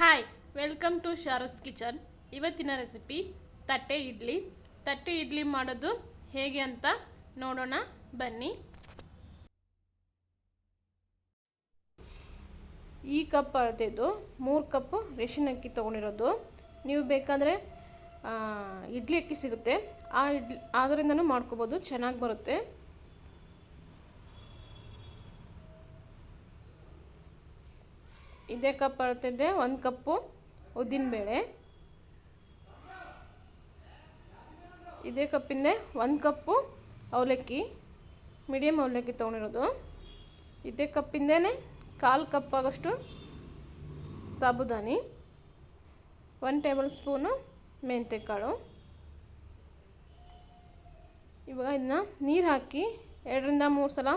Hi welcome to Sharu's kitchen ಇವತ್ತಿನ recipe ತಟ್ಟೆ ಇಡ್ಲಿ. ತಟ್ಟೆ ಇಡ್ಲಿ ಮಾಡೋದು ಹೇಗೆ ಅಂತ ನೋಡೋಣ, ಬನ್ನಿ. ಈ ಕಪ್ ಅಳತೆದು ಮೂರು ಕಪ್ ರೇಷನ್ ಅಕ್ಕಿ ತೊಗೊಂಡಿರೋದು. ನೀವು ಬೇಕಾದರೆ ಇಡ್ಲಿ ಅಕ್ಕಿ ಸಿಗುತ್ತೆ. ಆ ಇಡ್ಲಿ ಅದರಿಂದನೂ ಮಾಡ್ಕೋಬೋದು, ಚೆನ್ನಾಗಿ ಬರುತ್ತೆ. ಇದೇ ಕಪ್ ಅಳ್ತಿದ್ದೆ, ಒಂದು ಕಪ್ಪು ಉದ್ದಿನಬೇಳೆ ಇದೇ ಕಪ್ಪಿಂದೆ ಒಂದು ಕಪ್ಪು ಅವಲಕ್ಕಿ ಮೀಡಿಯಮ್ ಅವಲಕ್ಕಿ ತೊಗೊಂಡಿರೋದು. ಇದೇ ಕಪ್ಪಿಂದೇ ಕಾಲು ಕಪ್ ಆಗೋಷ್ಟು ಸಾಬುದಾನಿ ಒನ್ ಟೇಬಲ್ ಸ್ಪೂನು ಮೆಂತ್ಯಕಾಳು ಇವಾಗ ಇದನ್ನ ನೀರು ಹಾಕಿ ಎರಡರಿಂದ ಮೂರು ಸಲ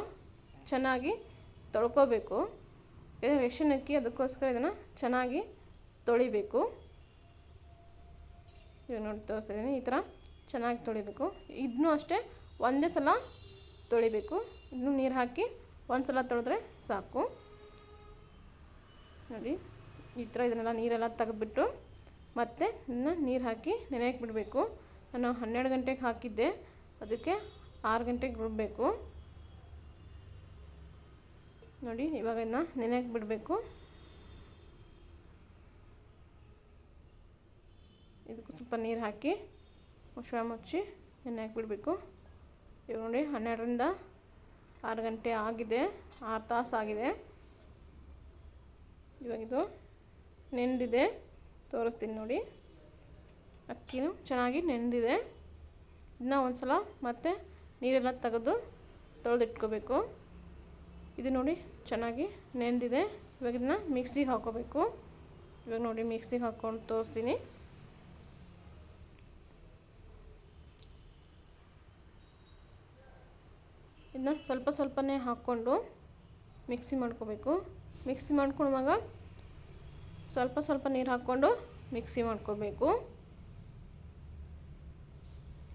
ಚೆನ್ನಾಗಿ ತೊಳ್ಕೊಬೇಕು. ರೇಷನ್ ಅಕ್ಕಿ ಅದಕ್ಕೋಸ್ಕರ ಇದನ್ನು ಚೆನ್ನಾಗಿ ತೊಳಿಬೇಕು. ಇವಾಗ ನೋಡಿ ತೋರಿಸಿದ್ದೀನಿ ಈ ಥರ ಚೆನ್ನಾಗಿ ತೊಳಿಬೇಕು. ಇದನ್ನೂ ಅಷ್ಟೇ ಒಂದೇ ಸಲ ತೊಳಿಬೇಕು. ಇನ್ನೂ ನೀರು ಹಾಕಿ ಒಂದು ಸಲ ತೊಳೆದ್ರೆ ಸಾಕು. ನೋಡಿ, ಈ ಥರ ಇದನ್ನೆಲ್ಲ ನೀರೆಲ್ಲ ತೆಗೆದ್ಬಿಟ್ಟು ಮತ್ತೆ ಇನ್ನು ನೀರು ಹಾಕಿ ನೆನೆಯಕ್ಕೆ ಬಿಡಬೇಕು. ನಾನು ಹನ್ನೆರಡು ಗಂಟೆಗೆ ಹಾಕಿದ್ದೆ, ಅದಕ್ಕೆ ಆರು ಗಂಟೆಗೆ ರುಬ್ಬಬೇಕು ನೋಡಿ ಇವಾಗ ಇದನ್ನ ನೆನೆಯಕ್ಕೆ ಬಿಡಬೇಕು. ಇದಕ್ಕೂ ಸ್ವಲ್ಪ ನೀರು ಹಾಕಿ ಮುಚ್ಚಳ ಮುಚ್ಚಿ ನೆನೆಯಕ್ಕೆ ಬಿಡಬೇಕು. ಇವಾಗ ನೋಡಿ, ಹನ್ನೆರಡರಿಂದ ಆರು ಗಂಟೆ ಆಗಿದೆ, ಆರು ತಾಸು ಆಗಿದೆ. ಇವಾಗ ಇದು ನೆಂದಿದೆ. ತೋರಿಸ್ತೀನಿ ನೋಡಿ. ಅಕ್ಕಿನೂ ಚೆನ್ನಾಗಿ ನೆಂದಿದೆ. ಇನ್ನೂ ಒಂದು ಸಲ ಮತ್ತೆ ನೀರೆಲ್ಲ ತೆಗೆದು ತೊಳೆದಿಟ್ಕೋಬೇಕು. ಇದು ನೋಡಿ ಚೆನ್ನಾಗಿ ನೆಂದಿದೆ. ಇವಾಗ ಇದನ್ನ ಮಿಕ್ಸಿಗೆ ಹಾಕೋಬೇಕು. ಇವಾಗ ನೋಡಿ ಮಿಕ್ಸಿಗೆ ಹಾಕ್ಕೊಂಡು ತೋರಿಸ್ತೀನಿ. ಇದನ್ನ ಸ್ವಲ್ಪ ಸ್ವಲ್ಪನೇ ಹಾಕ್ಕೊಂಡು ಮಿಕ್ಸಿ ಮಾಡ್ಕೋಬೇಕು. ಮಿಕ್ಸಿ ಮಾಡ್ಕೊಳ್ಳುವಾಗ ಸ್ವಲ್ಪ ಸ್ವಲ್ಪ ನೀರು ಹಾಕ್ಕೊಂಡು ಮಿಕ್ಸಿ ಮಾಡ್ಕೋಬೇಕು.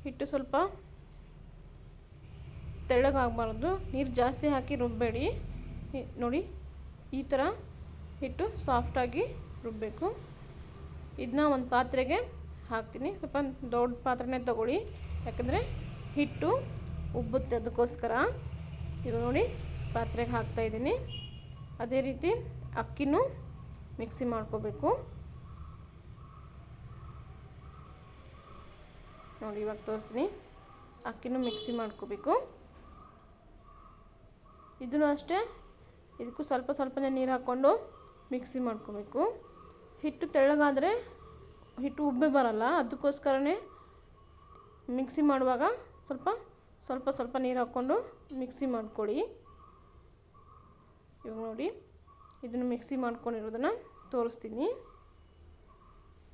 ಹಿಟ್ಟು ಸ್ವಲ್ಪ ತೆಳ್ಳಗಾಗಬಾರ್ದು. ನೀರು ಜಾಸ್ತಿ ಹಾಕಿ ರುಬ್ಬಬೇಡಿ ನೋಡಿ, ಈ ಥರ ಹಿಟ್ಟು ಸಾಫ್ಟಾಗಿ ರುಬ್ಬಬೇಕು ಇದನ್ನ ಒಂದು ಪಾತ್ರೆಗೆ ಹಾಕ್ತೀನಿ. ಸ್ವಲ್ಪ ದೊಡ್ಡ ಪಾತ್ರೆನೇ ತಗೊಳ್ಳಿ. ಯಾಕಂದರೆ ಹಿಟ್ಟು ಉಬ್ಬುತ್ತೆ ಅದಕ್ಕೋಸ್ಕರ ಇದು ನೋಡಿ, ಪಾತ್ರೆಗೆ ಹಾಕ್ತಾಯಿದ್ದೀನಿ ಅದೇ ರೀತಿ ಅಕ್ಕಿನೂ ಮಿಕ್ಸಿ ಮಾಡ್ಕೋಬೇಕು. ನೋಡಿ, ಇವಾಗ ತೋರಿಸ್ತೀನಿ. ಅಕ್ಕಿನೂ ಮಿಕ್ಸಿ ಮಾಡ್ಕೋಬೇಕು. ಇದನ್ನು ಅಷ್ಟೇ. ಇದಕ್ಕೂ ಸ್ವಲ್ಪ ಸ್ವಲ್ಪನೇ ನೀರು ಹಾಕ್ಕೊಂಡು ಮಿಕ್ಸಿ ಮಾಡ್ಕೋಬೇಕು. ಹಿಟ್ಟು ತೆಳ್ಳಗಾದರೆ ಹಿಟ್ಟು ಉಬ್ಬೆ ಬರಲ್ಲ. ಅದಕ್ಕೋಸ್ಕರನೇ ಮಿಕ್ಸಿ ಮಾಡುವಾಗ ಸ್ವಲ್ಪ ಸ್ವಲ್ಪ ಸ್ವಲ್ಪ ನೀರು ಹಾಕ್ಕೊಂಡು ಮಿಕ್ಸಿ ಮಾಡ್ಕೊಳ್ಳಿ. ಇವಾಗ ನೋಡಿ, ಇದನ್ನು ಮಿಕ್ಸಿ ಮಾಡ್ಕೊಂಡಿರೋದನ್ನು ತೋರಿಸ್ತೀನಿ.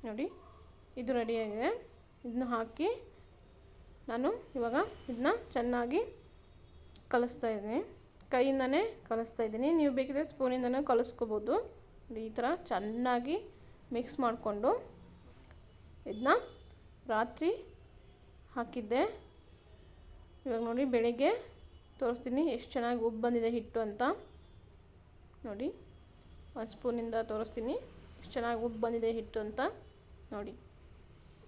ನೋಡಿ, ಇದು ರೆಡಿಯಾಗಿದೆ ಇದನ್ನ ಹಾಕಿ ನಾನು ಇವಾಗ ಇದನ್ನ ಚೆನ್ನಾಗಿ ಕಲಿಸ್ತಾ ಇದ್ದೀನಿ. ಕೈಯಿಂದನೇ ಕಲಿಸ್ತಾ ಇದ್ದೀನಿ. ನೀವು ಬೇಕಿದ್ರೆ ಸ್ಪೂನಿಂದನೇ ಕಲಿಸ್ಕೋಬೋದು. ಈ ಥರ ಚೆನ್ನಾಗಿ ಮಿಕ್ಸ್ ಮಾಡಿಕೊಂಡು ಇದನ್ನ ರಾತ್ರಿ ಹಾಕಿದ್ದೆ. ಇವಾಗ ನೋಡಿ, ಬೆಳಿಗ್ಗೆ ತೋರಿಸ್ತೀನಿ ಎಷ್ಟು ಚೆನ್ನಾಗಿ ಉಬ್ಬು ಬಂದಿದೆ, ಹಿಟ್ಟು ಅಂತ. ನೋಡಿ, ಒಂದು ಸ್ಪೂನಿಂದ ತೋರಿಸ್ತೀನಿ ಎಷ್ಟು ಚೆನ್ನಾಗಿ ಉಬ್ಬು ಬಂದಿದೆ, ಹಿಟ್ಟು ಅಂತ. ನೋಡಿ,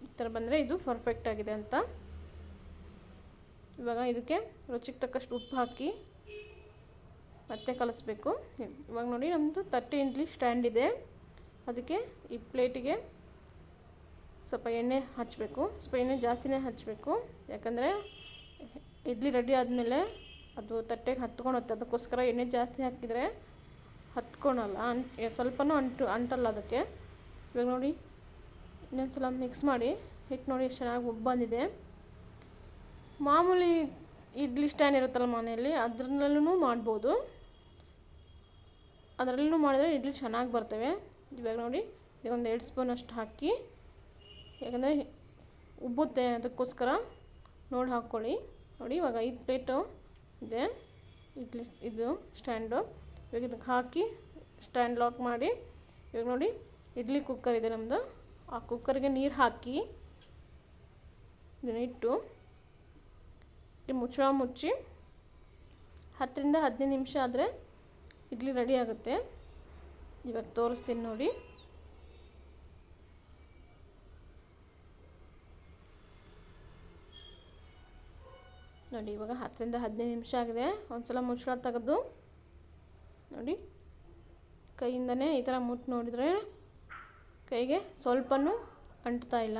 ಈ ಥರ ಬಂದರೆ ಇದು ಪರ್ಫೆಕ್ಟ್ ಆಗಿದೆ ಅಂತ. ಇವಾಗ ಇದಕ್ಕೆ ರುಚಿಗೆ ತಕ್ಕಷ್ಟು ಉಪ್ಪು ಹಾಕಿ ಮತ್ತೆ ಕಲಿಸ್ಬೇಕು. ಇವಾಗ ನೋಡಿ ನಮ್ಮದು ತಟ್ಟೆ ಇಡ್ಲಿ ಸ್ಟ್ಯಾಂಡ್ ಇದೆ. ಅದಕ್ಕೆ ಈ ಪ್ಲೇಟಿಗೆ ಸ್ವಲ್ಪ ಎಣ್ಣೆ ಹಚ್ಚಬೇಕು ಸ್ವಲ್ಪ ಎಣ್ಣೆ ಜಾಸ್ತಿನೇ ಹಚ್ಚಬೇಕು ಯಾಕಂದರೆ ಇಡ್ಲಿ ರೆಡಿ ಆದಮೇಲೆ ಅದು ತಟ್ಟೆಗೆ ಹತ್ಕೊಳುತ್ತೆ ಅದಕ್ಕೋಸ್ಕರ ಎಣ್ಣೆ ಜಾಸ್ತಿ ಹಾಕಿದರೆ ಹತ್ಕೊಳಲ್ಲ. ಅಂಟ್ ಸ್ವಲ್ಪನೂ ಅಂಟು, ಅಂಟಲ್ಲ ಅದಕ್ಕೆ. ಇವಾಗ ನೋಡಿ ಇನ್ನೊಂದು ಸಲ ಮಿಕ್ಸ್ ಮಾಡಿ ಹಿಟ್ಟು ನೋಡಿ ಎಷ್ಟು ಚೆನ್ನಾಗಿ ಬಂದಿದೆ. ಮಾಮೂಲಿ ಇಡ್ಲಿ ಸ್ಟ್ಯಾಂಡ್ ಇರುತ್ತಲ್ಲ ಮನೆಯಲ್ಲಿ ಅದ್ರಲ್ಲೂ ಮಾಡ್ಬೋದು. ಅದರಲ್ಲೂ ಮಾಡಿದರೆ ಇಡ್ಲಿ ಚೆನ್ನಾಗಿ ಬರ್ತವೆ. ಇವಾಗ ನೋಡಿ ಒಂದು ಎರಡು ಸ್ಪೂನ್ ಅಷ್ಟು ಹಾಕಿ, ಯಾಕಂದರೆ ಉಬ್ಬುತ್ತೆ ಅದಕ್ಕೋಸ್ಕರ ನೋಡಿ ಹಾಕ್ಕೊಳ್ಳಿ ನೋಡಿ, ಇವಾಗ ಐದು ಪ್ಲೇಟು ಇದೆ ಇಡ್ಲಿ, ಇದು ಸ್ಟ್ಯಾಂಡು. ಇವಾಗ ಇದಕ್ಕೆ ಹಾಕಿ ಸ್ಟ್ಯಾಂಡ್ ಲಾಕ್ ಮಾಡಿ, ಇವಾಗ ನೋಡಿ ಇಡ್ಲಿ ಕುಕ್ಕರ್ ಇದೆ ನಮ್ಮದು ಆ ಕುಕ್ಕರ್ಗೆ ನೀರು ಹಾಕಿ ಇದನ್ನ ಇಟ್ಟು ಮುಚ್ಚಳ ಮುಚ್ಚಿ ಹತ್ತರಿಂದ ಹದಿನೈದು ನಿಮಿಷ ಆದರೆ ಇಡ್ಲಿ ರೆಡಿ ಆಗುತ್ತೆ. ಇವಾಗ ತೋರಿಸ್ತೀನಿ ನೋಡಿ. ನೋಡಿ, ಇವಾಗ ಹತ್ತರಿಂದ ಹದಿನೈದು ನಿಮಿಷ ಆಗಿದೆ. ಒಂದು ಸಲ ಮುಚ್ಚಳ ತೆಗೆದು ನೋಡಿ. ಕೈಯಿಂದನೇ ಈ ಥರ ಮುಟ್ಟು ನೋಡಿದರೆ ಕೈಗೆ ಸ್ವಲ್ಪನೂ ಅಂಟ್ತಾ ಇಲ್ಲ.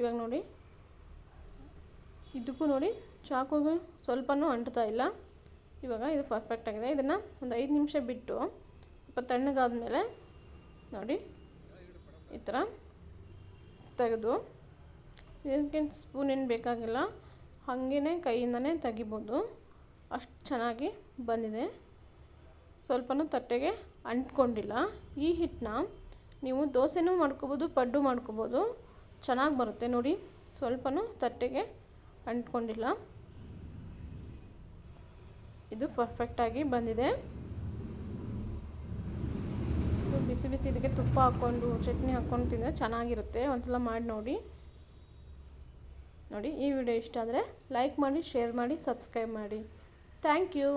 ಇವಾಗ ನೋಡಿ. ಇದಕ್ಕೂ ನೋಡಿ, ಚಾಕುಗೂ ಸ್ವಲ್ಪನೂ ಅಂಟ್ತಾ ಇಲ್ಲ. ಇವಾಗ ಇದು ಪರ್ಫೆಕ್ಟ್ ಆಗಿದೆ. ಇದನ್ನು ಒಂದು ಐದು ನಿಮಿಷ ಬಿಟ್ಟು ಸ್ವಲ್ಪ ತಣ್ಣಗಾದ್ಮೇಲೆ ನೋಡಿ ಈ ಥರ ತೆಗೆದು ಇದಕ್ಕೆ ಸ್ಪೂನ್ ಏನು ಬೇಕಾಗಿಲ್ಲ. ಹಾಗೇ ಕೈಯಿಂದನೇ ತೆಗಿಬೋದು. ಅಷ್ಟು ಚೆನ್ನಾಗಿ ಬಂದಿದೆ. ಸ್ವಲ್ಪನೂ ತಟ್ಟೆಗೆ ಅಂಟ್ಕೊಂಡಿಲ್ಲ. ಈ ಹಿಟ್ಟನ್ನ ನೀವು ದೋಸೆನೂ ಮಾಡ್ಕೋಬೋದು, ಪಡ್ಡು ಮಾಡ್ಕೋಬೋದು. ಚೆನ್ನಾಗಿ ಬರುತ್ತೆ. ನೋಡಿ, ಸ್ವಲ್ಪನೂ ತಟ್ಟೆಗೆ ಅಂಟ್ಕೊಂಡಿಲ್ಲ. ಇದು ಪರ್ಫೆಕ್ಟಾಗಿ ಬಂದಿದೆ. ಬಿಸಿ ಬಿಸಿ ಇದಕ್ಕೆ ತುಪ್ಪ ಹಾಕ್ಕೊಂಡು, ಚಟ್ನಿ ಹಾಕ್ಕೊಂಡು ತಿಂದರೆ ಚೆನ್ನಾಗಿರುತ್ತೆ. ಒಂದ್ಸಲ ಮಾಡಿ ನೋಡಿ. ನೋಡಿ ಈ ವಿಡಿಯೋ ಇಷ್ಟ ಆದರೆ ಲೈಕ್ ಮಾಡಿ ಶೇರ್ ಮಾಡಿ ಸಬ್ಸ್ಕ್ರೈಬ್ ಮಾಡಿ. Thank you